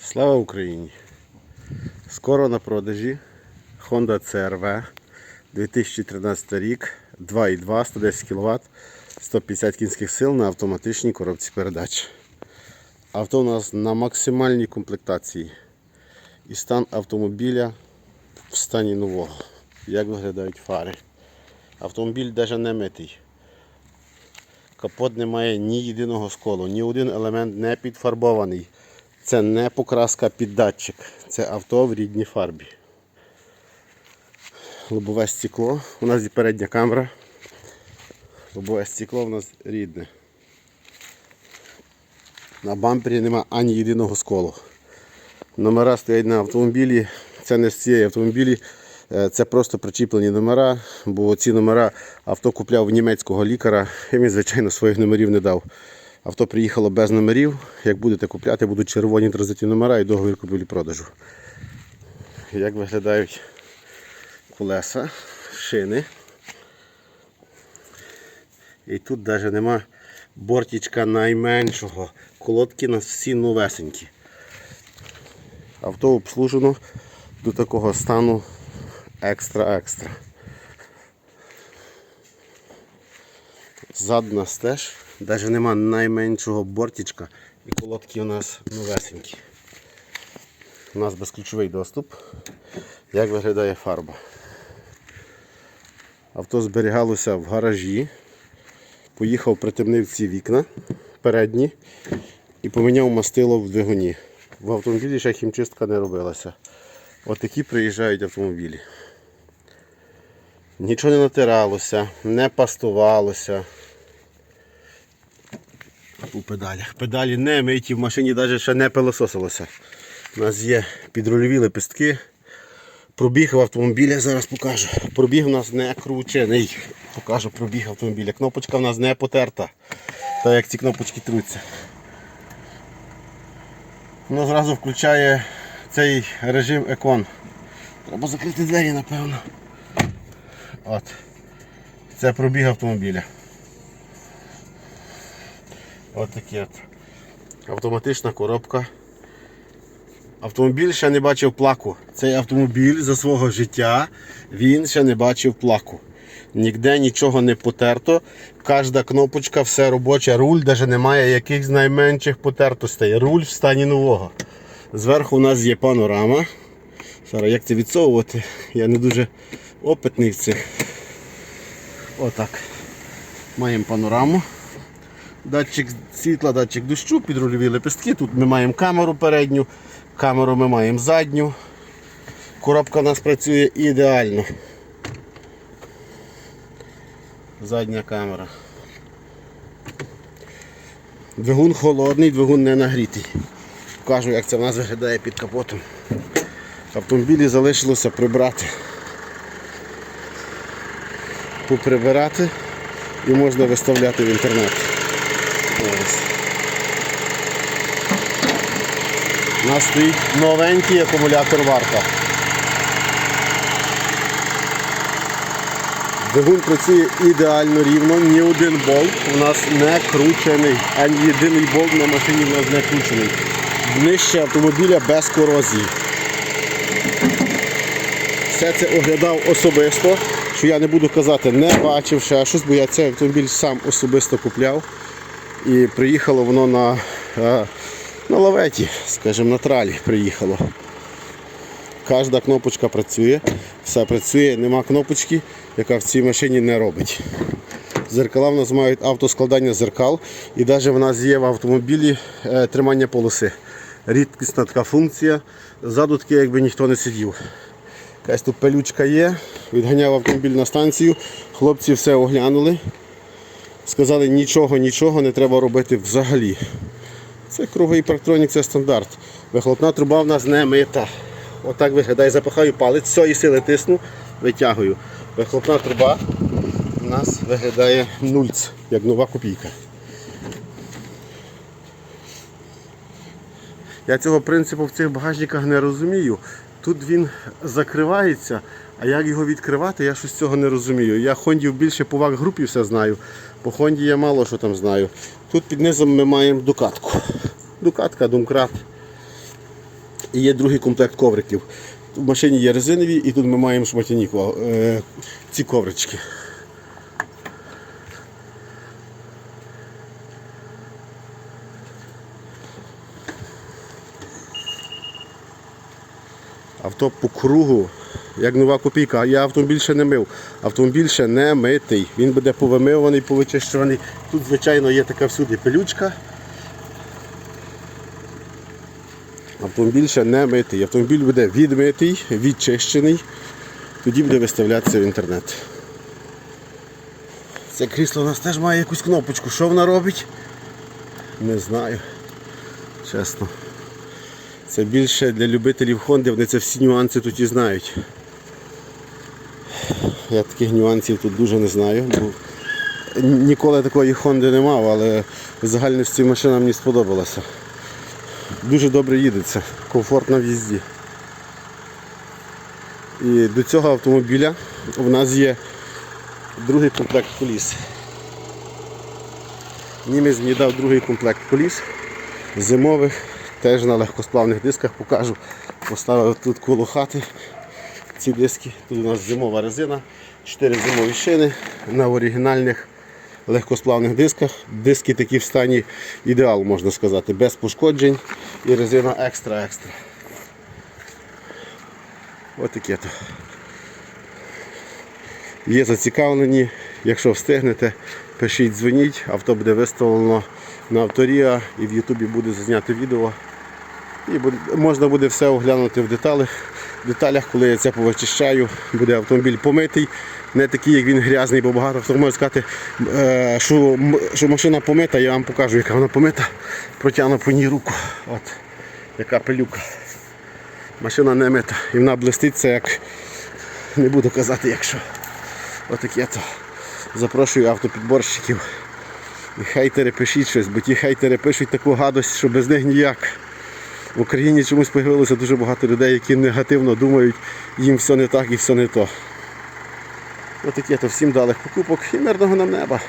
Слава Україні! Скоро на продажі Honda CRV 2013 рік 2.2, 110 кВт, 150 кінських сил на автоматичній коробці передач. Авто у нас на максимальній комплектації. І стан автомобіля в стані нового. Як виглядають фари. Автомобіль навіть не митий. Капот не має ні єдиного сколу, ні один елемент не підфарбований. Це не покраска під датчик, це авто в рідній фарбі. Лобове стекло. У нас є передня камера. Лобове стекло у нас рідне. На бампері нема ані єдиного сколу. Номера стоять на автомобілі. Це не з цієї автомобілі, е, це просто причіплені номера, бо ці номера авто купляв в німецького лікаря і він, звичайно, своїх номерів не дав. Авто приїхало без номерів. Як будете купляти, будуть червоні транзитні номера і договір купівлі-продажу. Як виглядають колеса, шини. І тут навіть нема бортічка найменшого. Колодки у нас всі новесенькі. Авто обслужено до такого стану екстра-екстра. Ззаду нас теж, навіть нема найменшого бортічка і колодки у нас новесенькі. У нас безключовий доступ. Як виглядає фарба? Авто зберігалося в гаражі. Поїхав, притемнив ці вікна передні і поміняв мастило в двигуні. В автомобілі ще хімчистка не робилася. Отакі приїжджають автомобілі. Нічого не натиралося, не пастувалося. У педалях. Педалі не миті, в машині навіть ще не пилососилося. У нас є підрульові лепестки. Пробіг в автомобілі, зараз покажу. Пробіг у нас не кручений. Покажу пробіг автомобіля. Кнопочка в нас не потерта. Так як ці кнопочки труться. Воно зразу включає цей режим екон. Треба закрити двері, напевно. От. Це пробіг автомобіля. От такі от. Автоматична коробка. Автомобіль ще не бачив плаку. Цей автомобіль за свого життя він ще не бачив плаку. Ніде нічого не потерто. Кожна кнопочка, все робоче. Руль навіть немає якихось найменших потертостей. Руль в стані нового. Зверху у нас є панорама. Зараз як це відсовувати? Я не дуже опитний в цих. Отак. Маємо панораму. Датчик світла, датчик дощу, підрульові лепестки. Тут ми маємо камеру передню, камеру ми маємо задню. Коробка у нас працює ідеально. Задня камера. Двигун холодний, двигун не нагрітий. Покажу, як це в нас виглядає під капотом. Автомобілі залишилося прибрати. Поприбирати і можна виставляти в інтернет. У нас стоїть новенький акумулятор варта. Двигун працює ідеально рівно, ні один болт у нас не кручений, ані єдиний болт на машині у нас не кручений. Днище автомобіля без корозії. Все це оглядав особисто, що я не буду казати, не бачив ще щось, бо я цей автомобіль сам особисто купляв. І приїхало воно на, е, на лаветі, скажімо, на тралі приїхало. Кожна кнопочка працює, все працює, нема кнопочки, яка в цій машині не робить. Зеркала в нас мають автоскладання зеркал і навіть в нас є в автомобілі е, тримання полоси. Рідкісна така функція. Ззаду таке, якби ніхто не сидів. Якась тут пилючка є, відганяв автомобіль на станцію, хлопці все оглянули. Сказали, нічого, нічого не треба робити взагалі. Це круговий парктронік, це стандарт. Вихлопна труба в нас не мита. Отак виглядає, запихаю палець, з цієї сили тисну, витягую. Вихлопна труба у нас виглядає нульц, як нова копійка. Я цього принципу в цих багажниках не розумію. Тут він закривається, а як його відкривати, я щось цього не розумію. Я Хондів більше по вак групі все знаю. По Хонді я мало що там знаю. Тут під низом ми маємо дукатку. Дукатка, думкрат. І є другий комплект ковриків. В машині є резинові і тут ми маємо шматяні е, ці коврички. Авто по кругу, як нова копійка. Я автомобіль ще не мив. Автомобіль ще не митий. Він буде повимиваний, повичищуваний. Тут, звичайно, є така всюди пилючка. Автомобіль ще не митий. Автомобіль буде відмитий, відчищений. Тоді буде виставлятися в інтернет. Це крісло у нас теж має якусь кнопочку. Що вона робить? Не знаю. Чесно. Це більше для любителів Хонди, вони це всі нюанси тут і знають. Я таких нюансів тут дуже не знаю. Бо ніколи такої Хонди не мав, але в загальності машина мені сподобалася. Дуже добре їдеться, комфортно в їзді. І до цього автомобіля в нас є другий комплект коліс. Німець мені дав другий комплект коліс зимових, теж на легкосплавних дисках покажу. Поставив тут коло хати ці диски. Тут у нас зимова резина, 4 зимові шини на оригінальних легкосплавних дисках. Диски такі в стані ідеал, можна сказати, без пошкоджень і резина екстра-екстра. Ось таке то. Є зацікавлені, якщо встигнете, пишіть, дзвоніть, авто буде виставлено на авторія і в Ютубі буде знято відео. І можна буде все оглянути в деталях, деталях, коли я це повичищаю, буде автомобіль помитий, не такий, як він грязний, бо багато хто може сказати, е, що, що машина помита, я вам покажу, яка вона помита, протягну по ній руку. От, яка пилюка. Машина не мита. І вона блиститься, як не буду казати, якщо. Отаке то. Запрошую автопідборщиків. І хейтери пишіть щось, бо ті хейтери пишуть таку гадость, що без них ніяк. В Україні чомусь з'явилося дуже багато людей, які негативно думають, їм все не так і все не то. Отаке то всім далих покупок і мирного нам неба.